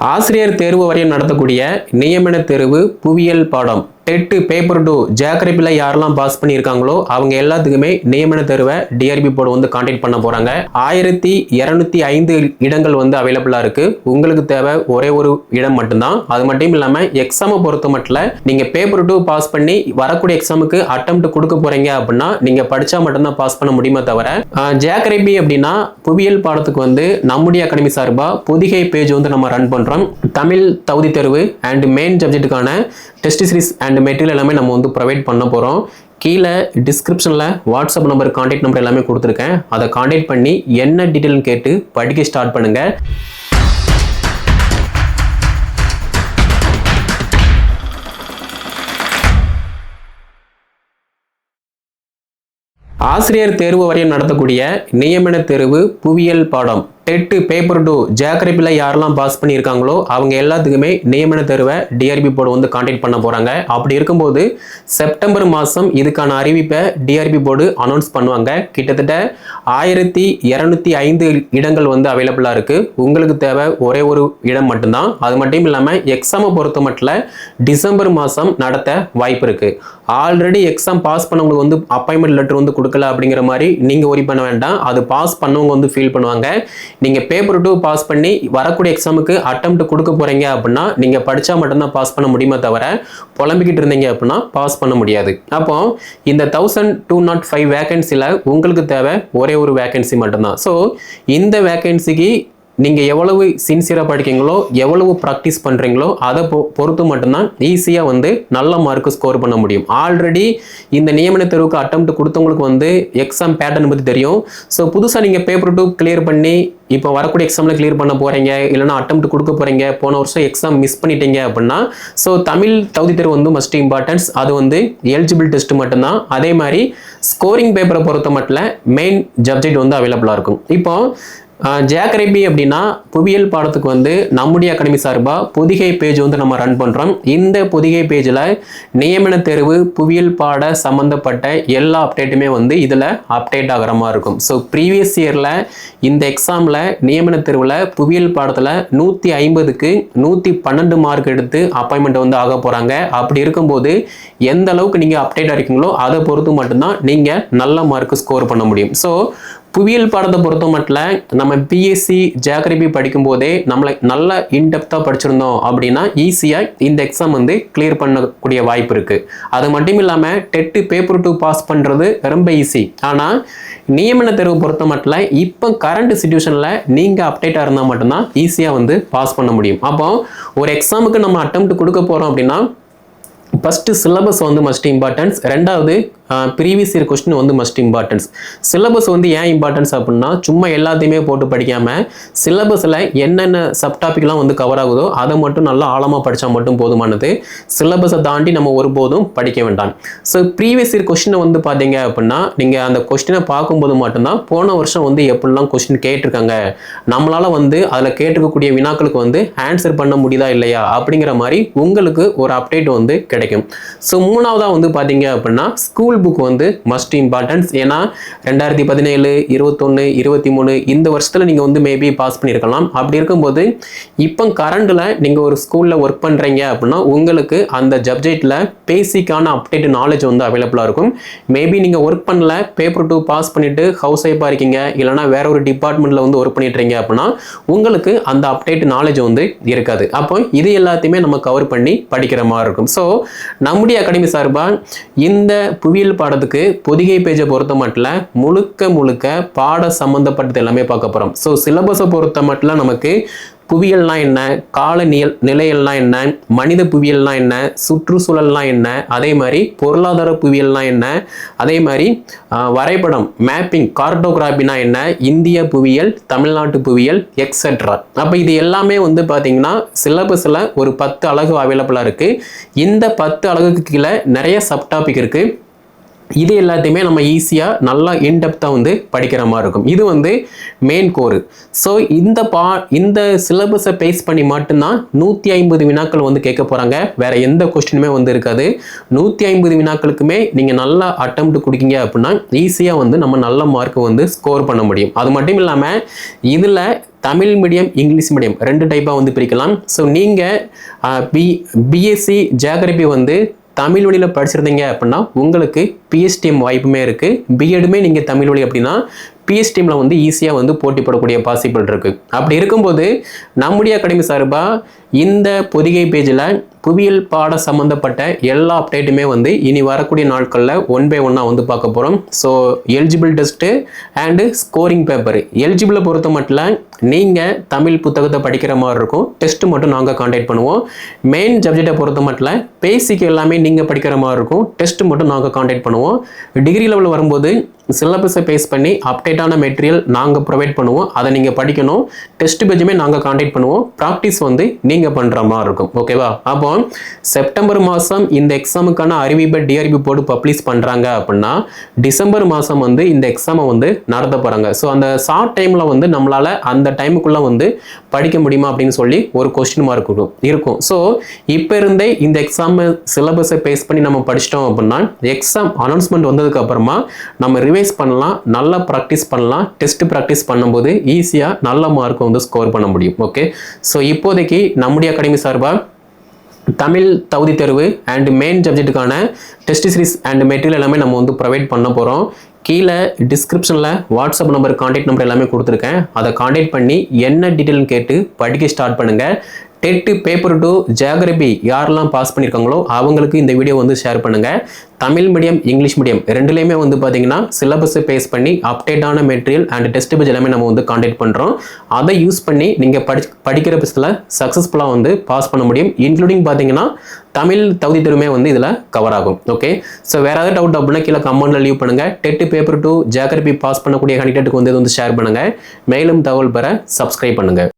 ஆசிரியர் தேர்வு வரையும் நடத்தக்கூடிய நியமன தேர்வு புவியியல் பாடம். டெட்டு பேப்பர் டூ ஜியாகிரபியில் யாரெல்லாம் பாஸ் பண்ணியிருக்காங்களோ அவங்க எல்லாத்துக்குமே நியமன தேர்வை டிஆர்பி போர்டு வந்து கான்டாக்ட் பண்ண போகிறாங்க ஆயிரத்தி இரநூத்தி ஐந்து இடங்கள் வந்து அவைலபிளாக இருக்குது உங்களுக்கு தேவை ஒரே ஒரு இடம் மட்டும்தான். அது மட்டும் இல்லாமல் எக்ஸாமை பொறுத்த மட்டும் நீங்கள் பேப்பர் டூ பாஸ் பண்ணி வரக்கூடிய எக்ஸாமுக்கு அட்டம் கொடுக்க போகிறீங்க அப்படின்னா நீங்கள் படித்தா மட்டும்தான் பாஸ் பண்ண முடியுமே தவிர ஜியாகிரபி அப்படின்னா புவியியல் பாடத்துக்கு வந்து நம்முடைய அகாடமி சார்பாக புதிகை பேஜ் வந்து நம்ம ரன் பண்ணுறோம் தமிழ் தகுதி தேர்வு அண்ட் மெயின் சப்ஜெக்ட்டுக்கான டெஸ்ட் சீரிஸ் அண்ட் மெட்டீரியல் எல்லாமே நம்ம வந்து ப்ரொவைட் பண்ண போகிறோம் கீழே டிஸ்கிரிப்ஷனில் வாட்ஸ்அப் நம்பர் காண்டாக்ட் நம்பர் எல்லாமே கொடுத்துருக்கேன். அதை காண்டாக்ட் பண்ணி என்ன டீட்டெயில்னு கேட்டு படிக்க ஸ்டார்ட் பண்ணுங்கள் ஆசிரியர் தேர்வு வரையும் நடத்தக்கூடிய நியமன தேர்வு புவியியல் பாடம். டெட்டு பேப்பர் டூ ஜியாகிரபியில் யாரெல்லாம் பாஸ் பண்ணியிருக்காங்களோ அவங்க எல்லாத்துக்குமே நியமன தேர்வை டிஆர்பி போர்டு வந்து காண்டாக்ட் பண்ண போகிறாங்க அப்படி இருக்கும்போது செப்டம்பர் மாதம் இதுக்கான அறிவிப்பை டிஆர்பி போர்டு அனௌன்ஸ் பண்ணுவாங்க. கிட்டத்தட்ட ஆயிரத்தி இரநூத்தி ஐந்து இடங்கள் வந்து அவைலபிளாக இருக்குது உங்களுக்கு தேவை ஒரே ஒரு இடம் மட்டும்தான். அது மட்டும் இல்லாமல் எக்ஸாமை பொறுத்த மட்டும் டிசம்பர் மாதம் நடத்த வாய்ப்பு இருக்குது ஆல்ரெடி எக்ஸாம் பாஸ் பண்ணவங்களுக்கு வந்து அப்பாயின்மெண்ட் லெட்டர் வந்து கொடுக்கல அப்படிங்கிற மாதிரி நீங்கள் ஒரி பண்ண வேண்டாம். அது பாஸ் பண்ணவங்க வந்து ஃபீல் பண்ணுவாங்க. நீங்கள் பேப்பர் டூ பாஸ் பண்ணி வரக்கூடிய எக்ஸாமுக்கு அட்டம் கொடுக்க போகிறீங்க அப்படின்னா நீங்கள் படித்தா மட்டும்தான் பாஸ் பண்ண முடியுமே தவிர புலம்பிக்கிட்டு இருந்தீங்க அப்படின்னா பாஸ் பண்ண முடியாது. அப்போ இந்த தௌசண்ட் டூ நாட் ஃபைவ் வேகன்சியில் உங்களுக்கு தேவை ஒரே ஒரு வேகன்சி மட்டும்தான். ஸோ இந்த வேகன்சிக்கு நீங்கள் எவ்வளவு சின்சியராக படிக்கீங்களோ எவ்வளவு ப்ராக்டிஸ் பண்ணுறீங்களோ அதை பொ பொறுத்து மட்டும்தான் ஈஸியாக வந்து நல்ல மார்க்கு ஸ்கோர் பண்ண முடியும். ஆல்ரெடி இந்த நியமன தேர்வுக்கு அட்டம் கொடுத்தவங்களுக்கு வந்து எக்ஸாம் பேட்டர்ன் பற்றி தெரியும். ஸோ புதுசாக நீங்கள் பேப்பர் டூ கிளியர் பண்ணி இப்போ வரக்கூடிய எக்ஸாமில் கிளியர் பண்ண போகிறீங்க இல்லைனா அட்டம் கொடுக்க போகிறீங்க போன வருஷம் எக்ஸாம் மிஸ் பண்ணிட்டீங்க அப்படின்னா ஸோ தமிழ் தகுதி தேர்வு வந்து மஸ்ட் இம்பார்ட்டன்ஸ் அது வந்து எலிஜிபிள் டெஸ்ட் மட்டும்தான். அதே மாதிரி ஸ்கோரிங் பேப்பரை பொறுத்த மட்டும் மெயின் சப்ஜெக்ட் வந்து அவைலபிளாக இருக்கும். இப்போ ஜேக்கரைபி அப்படின்னா புவியியல் பாடத்துக்கு வந்து நம்முடைய அகாடமி சார்பாக பொதிகை பேஜ் வந்து நம்ம ரன் பண்ணுறோம் இந்த பொதிகை பேஜில் நியமன தேர்வு புவியியல் பாட சம்மந்தப்பட்ட எல்லா அப்டேட்டுமே வந்து இதில் அப்டேட் ஆகிற மாதிரி இருக்கும். ஸோ ப்ரீவியஸ் இயரில் இந்த எக்ஸாமில் நியமன தேர்வில் புவியியல் பாடத்தில் நூற்றி ஐம்பதுக்கு நூற்றி பன்னெண்டு மார்க் எடுத்து அப்பாயின்மெண்ட் வந்து ஆக போகிறாங்க அப்படி இருக்கும்போது எந்த அளவுக்கு நீங்கள் அப்டேட் இருக்கீங்களோ அதை பொறுத்து மட்டும்தான் நீங்கள் நல்ல மார்க் ஸ்கோர் பண்ண முடியும். ஸோ புவியியல் பாடத்தை பொறுத்த மட்டும் நம்ம பிஎஸ்சி ஜியாகிரபி படிக்கும் போதே நம்மளை நல்ல இன்டெப்த்தாக படிச்சிருந்தோம் அப்படின்னா ஈஸியாக இந்த எக்ஸாம் வந்து கிளியர் பண்ணக்கூடிய வாய்ப்பு இருக்குது அது மட்டும் இல்லாமல் டெட்டு பேப்பர் டூ பாஸ் பண்ணுறது ரொம்ப ஈஸி ஆனால் நியமன தேர்வு பொறுத்த மட்டும் இப்போ கரண்ட் சுச்சுவேஷனில் நீங்கள் அப்டேட்டாக இருந்தால் மட்டும்தான் ஈஸியாக வந்து பாஸ் பண்ண முடியும். அப்போ ஒரு எக்ஸாமுக்கு நம்ம அட்டம் கொடுக்க போகிறோம் அப்படின்னா ஃபஸ்ட்டு சிலபஸ் வந்து மஸ்ட் இம்பார்ட்டன்ஸ் ரெண்டாவது ப்ரீவியஸ் இயர் கொஸ்டின் வந்து மஸ்ட் இம்பார்ட்டன்ஸ் சிலபஸ் வந்து ஏன் இம்பார்ட்டன்ஸ் அப்படின்னா சும்மா எல்லாத்தையுமே போட்டு படிக்காமல் சிலபஸில் என்னென்ன சப் டாபிக்லாம் வந்து கவர் ஆகுதோ அதை மட்டும் நல்லா ஆழமாக படித்தா மட்டும் போதுமானது. சிலபஸை தாண்டி நம்ம ஒருபோதும் படிக்க வேண்டாம். ஸோ ப்ரீவியஸ் இயர் கொஸ்டினை வந்து பார்த்தீங்க அப்படின்னா நீங்கள் அந்த கொஸ்டினை பார்க்கும்போது மட்டும்தான் போன வருஷம் வந்து எப்படிலாம் கொஸ்டின் கேட்டிருக்காங்க. நம்மளால் வந்து அதில் கேட்டிருக்கக்கூடிய வினாக்களுக்கு வந்து ஆன்சர் பண்ண முடியுதா இல்லையா அப்படிங்கிற மாதிரி உங்களுக்கு ஒரு அப்டேட் வந்து கிடைக்கும். ஸோ மூணாவதாக வந்து பார்த்தீங்க அப்படின்னா ஸ்கூல் புக் வந்து மஸ்ட் இம்பார்ட்டன்ஸ் ஏன்னா ரெண்டாயிரத்தி பதினேழு இருபத்தொன்று இருபத்தி மூணு இந்த வருஷத்தில் நீங்கள் வந்து மேபி பாஸ் பண்ணியிருக்கலாம் அப்படி இருக்கும்போது இப்போ கரண்டில் நீங்கள் ஒரு ஸ்கூலில் ஒர்க் பண்ணுறீங்க அப்படின்னா உங்களுக்கு அந்த சப்ஜெக்டில் பேசிக்கான அப்டேட் நாலேஜ் வந்து அவைலபிளாக இருக்கும். மேபி நீங்கள் ஒர்க் பண்ணல பேப்பர் டூ பாஸ் பண்ணிவிட்டு ஹவுஸ் ஒய்ஃபாக இருக்கீங்க இல்லைனா வேற ஒரு டிபார்ட்மெண்ட்டில் வந்து ஒர்க் பண்ணிட்டுறீங்க அப்படின்னா உங்களுக்கு அந்த அப்டேட் நாலேஜ் வந்து இருக்காது. அப்போ இது எல்லாத்தையுமே நம்ம கவர் பண்ணி படிக்கிற மாதிரி இருக்கும். ஸோ நம்முடைய அகாடமி சார்பாக இந்த புவியியல் பாடத்துக்கு பொதிகை பேஜை பொறுத்த மட்டும் முழுக்க முழுக்க பாட சம்மந்தப்பட்டது எல்லாமே பார்க்க போகிறோம் ஸோ சிலபஸை பொறுத்த மட்டும் நமக்கு புவியல்னால் என்ன கால நியல் நிலையல்னா என்ன மனித புவியல்னால் என்ன சுற்றுச்சூழல்னா என்ன அதே மாதிரி பொருளாதார புவியல்னால் என்ன அதே மாதிரி வரைபடம் மேப்பிங் கார்டோகிராஃபினா என்ன இந்திய புவியியல் தமிழ்நாட்டு புவியியல் எக்ஸெட்ரா அப்போ இது எல்லாமே வந்து பார்த்திங்கன்னா சிலபஸில் ஒரு பத்து அழகு அவைலபிளாக இருக்குது இந்த பத்து அழகுக்கு கீழே நிறைய சப்டாபிக் இருக்குது இது எல்லாத்தையுமே நம்ம ஈஸியாக நல்லா இன்டெப்த்தாக வந்து படிக்கிற மாதிரி இருக்கும். இது வந்து மெயின் கோரு ஸோ இந்த பா இந்த சிலபஸை பேஸ் பண்ணி மட்டும்தான் நூற்றி ஐம்பது வினாக்கள் வந்து கேட்க போகிறாங்க வேறு எந்த கொஸ்டினுமே வந்து இருக்காது. நூற்றி ஐம்பது வினாக்களுக்குமே நீங்கள் நல்லா அட்டம் கொடுக்கீங்க அப்படின்னா ஈஸியாக வந்து நம்ம நல்ல மார்க் வந்து ஸ்கோர் பண்ண முடியும். அது மட்டும் இல்லாமல் இதில் தமிழ் மீடியம் இங்கிலீஷ் மீடியம் ரெண்டு டைப்பாக வந்து பிரிக்கலாம். ஸோ நீங்கள் பி பிஎஸ்சி ஜியாகிரபி வந்து தமிழ் வழியில் படிச்சிருந்தீங்க அப்படின்னா உங்களுக்கு பிஎஸ்டிஎம் வாய்ப்புமே இருக்குது பிஎடுமே நீங்கள் தமிழ் வழி அப்படின்னா பிஎஸ்டிஎம்மில் வந்து ஈஸியாக வந்து போட்டி போடக்கூடிய பாசிபிள் இருக்குது அப்படி இருக்கும்போது நம்முடைய அகாடமி சார்பாக இந்த பொதிகை பேஜில் புவியியல் பாட சம்மந்தப்பட்ட எல்லா அப்டேட்டுமே வந்து இனி வரக்கூடிய நாட்களில் ஒன் பை ஒன்னாக வந்து பார்க்க போகிறோம் so eligible test and scoring paper எலிஜிபிளை பொறுத்த மட்டும் நீங்கள் தமிழ் புத்தகத்தை படிக்கிற மாதிரி இருக்கும். டெஸ்ட்டு மட்டும் நாங்கள் காண்டாக்ட் பண்ணுவோம். மெயின் சப்ஜெக்டை பொறுத்த மட்டும் பேசிக் எல்லாமே நீங்கள் படிக்கிற மாதிரி இருக்கும். டெஸ்ட்டு மட்டும் நாங்கள் காண்டாக்ட் பண்ணுவோம். டிகிரி லெவல் வரும்போது சிலபஸை பேஸ் பண்ணி அப்டேட்டான மெட்டீரியல் நாங்கள் ப்ரொவைட் பண்ணுவோம். அதை நீங்கள் படிக்கணும். டெஸ்ட் பேஜுமே நாங்கள் காண்டாக்ட் பண்ணுவோம். ப்ராக்டிஸ் வந்து நீங்கள் பண்ணுற மாதிரி இருக்கும். ஓகேவா அப்போ செப்டம்பர் மாதம் இந்த எக்ஸாமுக்கான அறிவிப்பை டிஆர்பி போர்டு பப்ளிஷ் பண்ணுறாங்க அப்படின்னா டிசம்பர் மாதம் வந்து இந்த எக்ஸாமை வந்து நடத்த போகிறாங்க ஸோ அந்த ஷார்ட் டைமில் வந்து நம்மளால் அந்த டைமுக்குள்ளே வந்து படிக்க முடியுமா அப்படின்னு சொல்லி ஒரு கொஸ்டின் மார்க் இருக்கும். இருக்கும். ஸோ இப்போ இருந்தே இந்த எக்ஸாம் சிலபஸை பேஸ் பண்ணி நம்ம படிச்சிட்டோம் அப்படின்னா எக்ஸாம் அனௌன்ஸ்மெண்ட் வந்ததுக்கு அப்புறமா நம்ம ரிவைஸ் பண்ணலாம் நல்லா ப்ராக்டிஸ் பண்ணலாம் டெஸ்ட் ப்ராக்டிஸ் பண்ணும்போது ஈஸியாக நல்ல மார்க் வந்து ஸ்கோர் பண்ண முடியும். ஓகே ஸோ இப்போதைக்கு நம்முடைய அகாடமி சார்பாக தமிழ் தகுதி தேர்வு அண்ட் மெயின் சப்ஜெக்ட்டுக்கான டெஸ்ட் சீரிஸ் அண்ட் மெட்டீரியல் எல்லாமே நம்ம வந்து ப்ரொவைட் பண்ண போகிறோம் கீழே டிஸ்கிரிப்ஷனில் வாட்ஸ்அப் நம்பர் காண்டாக்ட் நம்பர் எல்லாமே கொடுத்துருக்கேன். அதை காண்டாக்ட் பண்ணி என்ன டீட்டெயில்னு கேட்டு படிக்க ஸ்டார்ட் பண்ணுங்கள் டெட்டு பேப்பர் டூ ஜியாகிரபி யாரெல்லாம் பாஸ் பண்ணியிருக்காங்களோ அவங்களுக்கு இந்த வீடியோ வந்து ஷேர் பண்ணுங்கள் தமிழ் மீடியம் இங்கிலீஷ் மீடியம் ரெண்டுலேயுமே வந்து பார்த்தீங்கன்னா சிலபஸை பேஸ் பண்ணி அப்டேட்டான மெட்டீரியல் அண்ட் டெஸ்ட் பேஜ் எல்லாமே நம்ம வந்து காண்டாக்ட் பண்ணுறோம் அதை யூஸ் பண்ணி நீங்கள் படி படிக்கிற பட்சத்தில் சக்ஸஸ்ஃபுல்லாக வந்து பாஸ் பண்ண முடியும். இன்க்ளூடிங் பார்த்தீங்கன்னா தமிழ் தகுதி தெருமே வந்து இதில் கவர் ஆகும். ஓகே ஸோ வேறு ஏதாவது டவுட் அப்படின்னா கீழே கமெண்ட்டில் லீவ் பண்ணுங்கள் TET paper two geography pass பண்ணக்கூடிய கேண்டிடேட்டுக்கு வந்து இது வந்து ஷேர் பண்ணுங்கள் மேலும் தகவல் பெற சப்ஸ்கிரைப் பண்ணுங்கள்